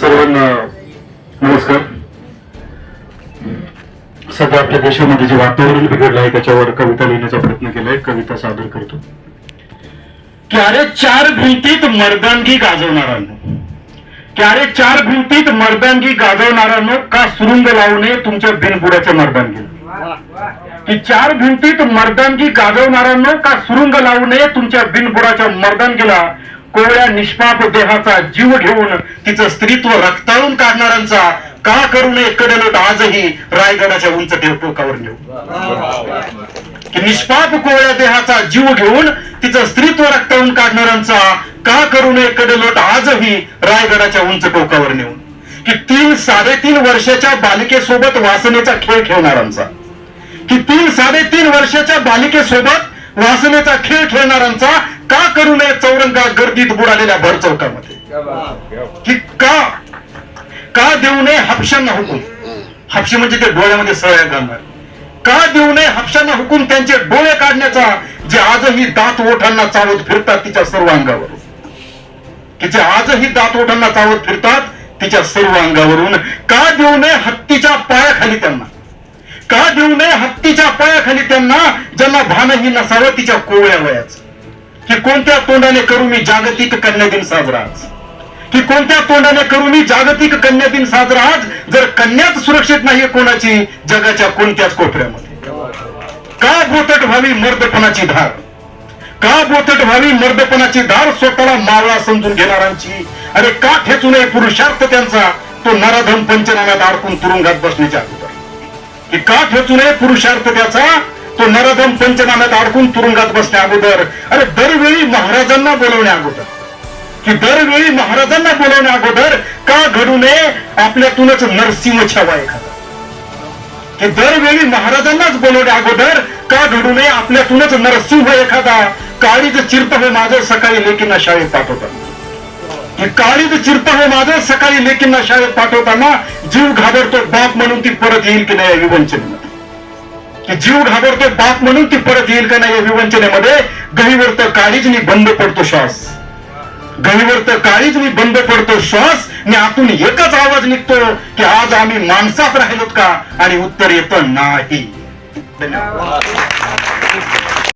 सर्वांना नमस्कार. सध्या आपल्या देशामध्ये जे वातावरण बिघडलं आहे त्याच्यावर कविता लिहिण्याचा प्रयत्न केलाय. कविता सादर करतो. की अरे चार भिंतीत मर्दानगी गाजवणाऱ्यांनो? की अरे चार भिंतीत मर्दानगी गाजवणारांनो का सुरुंग लावू नये तुमच्या बिनबुडाच्या मर्दानगीला की चार भिंतीत मर्दानगी गाजवणाऱ्यांनो? का सुरुंग लावू नये तुमच्या बिनबुडाच्या मर्दानगीला? कोवळ्या निष्पाप देहाचा जीव घेऊन तिचं स्त्रीत्व रक्ताळून काढणाऱ्यांचा का करू नये कडेलोट आजही रायगडाच्या उंच टोकावर नेऊ की निष्पाप कोवळ्या देहाचा जीव घेऊन तिचं स्त्रीत्व रक्ताळून काढणाऱ्यांचा का करू नये कडेलोट आजही रायगडाच्या उंच टोकावर नेऊन. की तीन साडेतीन वर्षाच्या बालिकेसोबत वासनेचा खेळ खेळणाऱ्यांचा. की तीन साडेतीन वर्षाच्या बालिकेसोबत वासनेचा खेळ खेळणाऱ्यांचा का करू नये चौरंगा गर्दीत बुडालेल्या भर चौकामध्ये? कि का का देऊ नये हापशांना हुकूम? हापशी म्हणजे ते डोळ्यामध्ये सळ्या घालणार. का देऊ नये हापशांना हुकूम त्यांचे डोळे काढण्याचा जे आजही दात ओठांना चावत फिरतात तिच्या सर्व अंगावरून? की जे आजही दात ओठांना चावत फिरतात तिच्या सर्व अंगावरून? का देऊ नये हत्तीच्या पायाखाली त्यांना? का देऊ नये हत्तीच्या पायाखाली त्यांना ज्यांना भानही नसावं तिच्या कोवळ्या वयाचं? की कोणत्या तोंडाने करू मी जागतिक कन्या दिन साजरा आज? की कोणत्या तोंडाने करू मी जागतिक कन्या दिन साजरा आज? जर कन्याच सुरक्षित नाहीये कोणाची जगाच्या कोणत्याच कोपऱ्यामध्ये. का बोथट व्हावी मर्दपणाची धार? का बोथट व्हावी मर्दपणाची धार स्वतःला मावळा समजून घेणाऱ्यांची? अरे का ठेचू नये पुरुषार्थ त्यांचा? तो नराधम पंचनाम्यात अडकून तुरुंगात बसण्याच्या अगोदर. की का ठेचू नये पुरुषार्थ त्याचा? तो नराधम पंचनाम्यात अडकून तुरुंगात बसण्या अगोदर अरे दरवेळी महाराजांना बोलवण्या अगोदर. की दरवेळी महाराजांना बोलवण्या अगोदर का घडू नये? आपल्यातूनच नरसिंह छावा एखादा. की दरवेळी महाराजांनाच बोलवण्या अगोदर का घडू नये? आपल्यातूनच नरसिंह एखादा. काळीच चिरप हे हो माझं सकाळी लेकींना शाळेत पाठवतात काळीच चिरप हे हो माझं सकाळी लेकींना शाळेत पाठवताना जीव घाबरतो बाप म्हणून ती परत येईल की नाही विवंचन विवंचनेमध्ये? की जीव घाबरतो बाप म्हणून ती परत येईल का नाही या विवंचनेमध्ये? गहीवर तर काळीजनी बंद पडतो श्वास. गहीवर तर मी बंद पडतो श्वास. आणि आतून एकच आवाज निघतो की आज आम्ही माणसात राहिलोत का? आणि उत्तर येतं नाही. धन्यवाद.